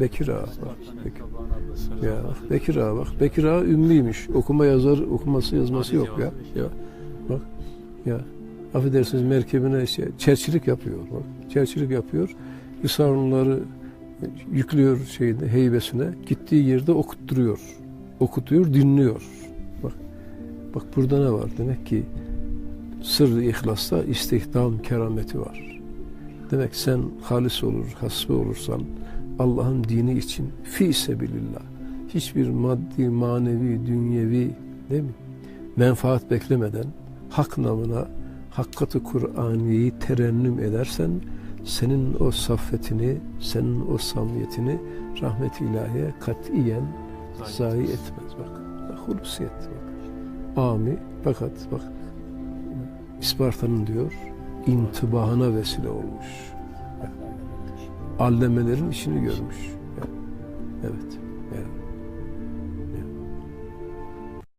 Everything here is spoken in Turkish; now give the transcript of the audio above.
Bekir Ağa bak. Bekir. Ya bak, Bekir Ağa bak. Bekir Ağa ünlüymüş. Okuma yazar, okuması yazması yok ya. Ya bak ya. Affedersiniz merkebine şey, çerçilik yapıyor. Bak. Çerçilik yapıyor. Hisarlıları yüklüyor şeyde heybesine. Gittiği yerde okutturuyor. Okutuyor, dinliyor. Bak. Bak burada ne var? Demek ki sırrı ihlasta istihdam kerameti var. Demek sen halis olur, hasbi olursan Allah'ın dini için fi sebilillah hiçbir maddi, manevi, dünyevi değil mi? menfaat beklemeden hak namına hakkatı Kur'aniyeyi terennüm edersen senin o saffetini, senin o samiyetini rahmet ilahiye katiyen zayi etmez. Bak, bak hulusiyet bak. Ami fakat bak İsparta'nın diyor intibahına vesile olmuş. Allemelerin işini görmüş. Evet.